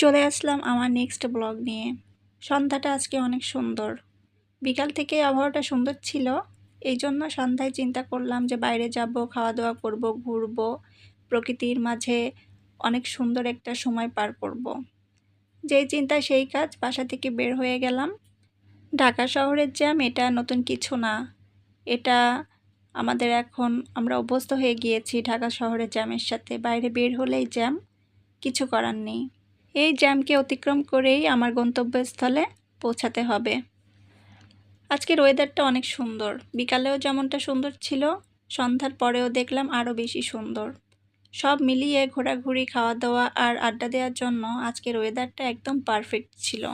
চলে আসলাম আমার next blog নিয়ে। সন্ধ্যাটা আজকে অনেক সুন্দর। বিকাল থেকে আবহাওয়াটা সুন্দর ছিল এই জন্য সন্ধ্যায় চিন্তা করলাম যে বাইরে যাব খাওয়া দাওয়া করব, ঘুরব। প্রকৃতির মাঝে অনেক সুন্দর একটা সময় পার করব। যেই চিন্তা সেই কাজ, বাসা থেকে বের হয়ে গেলাম। ঢাকা শহরের জ্যাম, এটা নতুন কিছু না। এটা আমাদের এখন, আমরা অভ্যস্ত হয়ে গিয়েছি ঢাকা শহরের জ্যামের সাথে। বাইরে বের হলেই জ্যাম, কিছু করার নেই। এই জ্যামকে অতিক্রম করেই আমার গন্তব্যস্থলে পৌঁছাতে হবে। আজকের ওয়েদারটা অনেক সুন্দর। বিকালেও যেমনটা সুন্দর ছিল, সন্ধ্যার পরেও দেখলাম আরও বেশি সুন্দর। সব মিলিয়ে ঘোরাঘুরি খাওয়া দাওয়া আর আড্ডা দেওয়ার জন্য আজকের ওয়েদারটা একদম পারফেক্ট ছিল।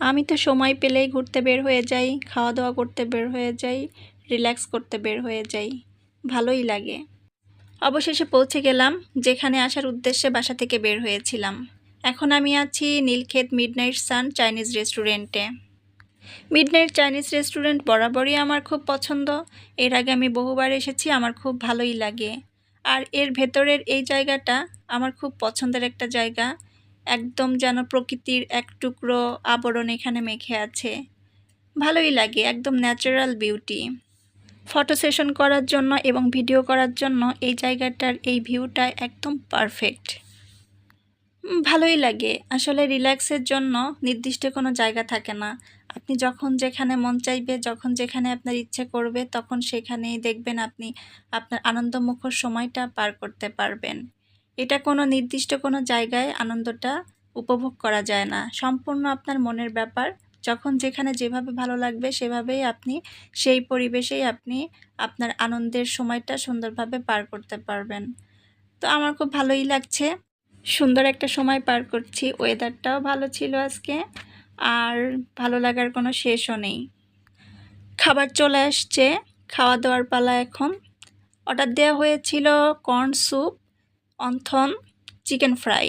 আমি তো সময় পেলেই ঘুরতে বের হয়ে যাই খাওয়া দাওয়া করতে বের হয়ে যাই রিল্যাক্স করতে বের হয়ে যাই। ভালোই লাগে। অবশেষে পৌঁছে গেলাম, যেখানে আসার উদ্দেশ্যে বাসা থেকে বের হয়েছিলাম। এখন আমি আছি নীলক্ষেত মিডনাইট সান চাইনিজ রেস্টুরেন্টে মিডনাইট চাইনিজ রেস্টুরেন্ট বরাবরই আমার খুব পছন্দ। এর আগে আমি বহুবার এসেছি, আমার খুব ভালোই লাগে। আর এর ভেতরের এই জায়গাটা আমার খুব পছন্দের একটা জায়গা। একদম যেন প্রকৃতির এক টুকরো আবরণ এখানে মেখে আছে। ভালোই লাগে, একদম ন্যাচারাল বিউটি ফটো সেশন করার জন্য এবং ভিডিও করার জন্য এই জায়গাটার এই ভিউটা একদম পারফেক্ট ভালোই লাগে। আসলে রিল্যাক্সের জন্য নির্দিষ্ট কোনো জায়গা থাকে না। আপনি যখন যেখানে মন চাইবে, যখন যেখানে আপনার ইচ্ছে করবে, তখন সেখানেই দেখবেন আপনি আপনার আনন্দমুখর সময়টা পার করতে পারবেন। এটা কোনো নির্দিষ্ট কোনো জায়গায় আনন্দটা উপভোগ করা যায় না। সম্পূর্ণ আপনার মনের ব্যাপার। যখন যেখানে যেভাবে ভালো লাগবে, সেভাবেই আপনি সেই পরিবেশেই আপনি আপনার আনন্দের সময়টা সুন্দরভাবে পার করতে পারবেন। তো আমার খুব ভালোই লাগছে। সুন্দর একটা সময় পার করছি। ওয়েদারটাও ভালো ছিল আজকে। আর ভালো লাগার কোনো শেষও নেই। খাবার চলে আসছে। খাওয়া দাওয়ার পালা এখন। অর্ডার দেওয়া হয়েছিল corn soup wonton chicken fry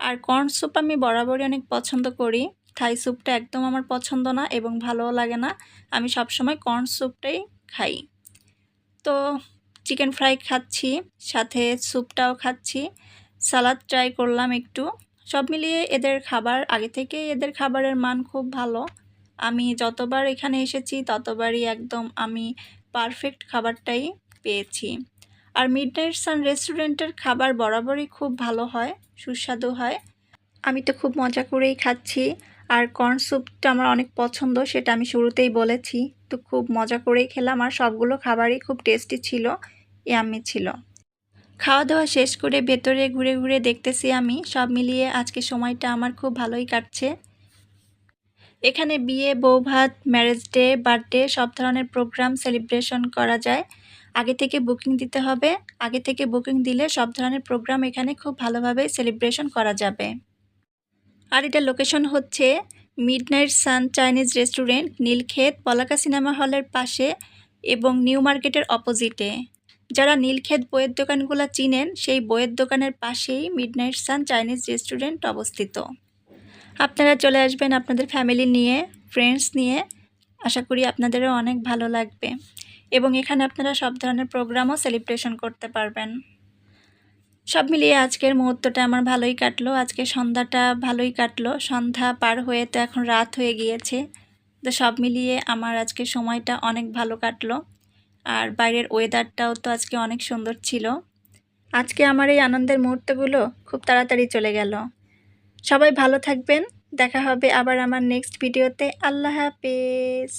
আর কর্ন স্যুপ আমি বরাবরই অনেক পছন্দ করি। থাই স্যুপটা একদম আমার পছন্দ না এবং ভালোও লাগে না। আমি সবসময় কর্ন স্যুপটাই খাই। তো চিকেন ফ্রাই খাচ্ছি, সাথে স্যুপটাও খাচ্ছি। সালাদ ট্রাই করলাম একটু। সব মিলিয়ে এদের খাবার, আগে থেকে এদের খাবারের মান খুব ভালো। আমি যতবার এখানে এসেছি, ততবারই একদম আমি পারফেক্ট খাবারটাই পেয়েছি। আর মিডনাইট সান রেস্টুরেন্টের খাবার বরাবরই খুব ভালো হয়, সুস্বাদু হয়। আমি তো খুব মজা করেই খাচ্ছি। আর কর্ন স্যুপটা আমার অনেক পছন্দ, সেটা আমি শুরুতেই বলেছি। তো খুব মজা করেই খেলাম, আর সবগুলো খাবারই খুব টেস্টি ছিল ইয়াম্মি ছিল। খাওয়া দাওয়া শেষ করে ভেতরে ঘুরে ঘুরে দেখতেছি আমি। সব মিলিয়ে আজকে সময়টা আমার খুব ভালোই কাটছে। এখানে বিয়ে বৌভাত ম্যারেজ ডে বার্থডে সব ধরনের প্রোগ্রাম সেলিব্রেশন করা যায়। আগে থেকে বুকিং দিতে হবে। আগে থেকে বুকিং দিলে সব ধরনের প্রোগ্রাম এখানে খুব ভালোভাবে সেলিব্রেশন করা যাবে। আর এটা লোকেশন হচ্ছে midnight sun Chinese restaurant Nilkhet, Palaka cinema হলের পাশে এবং নিউ মার্কেটের অপোজিটে যারা নীলক্ষেত বইয়ের দোকানগুলো চিনেন, সেই বইয়ের দোকানের পাশেই মিডনাইট সান চাইনিজ রেস্টুরেন্ট অবস্থিত। আপনারা চলে আসবেন আপনাদের ফ্যামিলি নিয়ে ফ্রেন্ডস নিয়ে। আশা করি আপনাদেরও অনেক ভালো লাগবে। এবং এখানে আপনারা সব ধরনের প্রোগ্রামও সেলিব্রেশন করতে পারবেন। সব মিলিয়ে আজকের মুহূর্তটা আমার ভালোই কাটলো। আজকে সন্ধ্যাটা ভালোই কাটলো। সন্ধ্যা পার হয়ে তো এখন রাত হয়ে গিয়েছে। তো সব মিলিয়ে আমার আজকে সময়টা অনেক ভালো কাটলো। আর বাইরের ওয়েদারটাও তো আজকে অনেক সুন্দর ছিল। আজকে আমার এই আনন্দের মুহূর্তগুলো খুব তাড়াতাড়ি চলে গেল। সবাই ভালো থাকবেন। দেখা হবে আবার আমার নেক্সট ভিডিওতে আল্লাহ হাফেজ।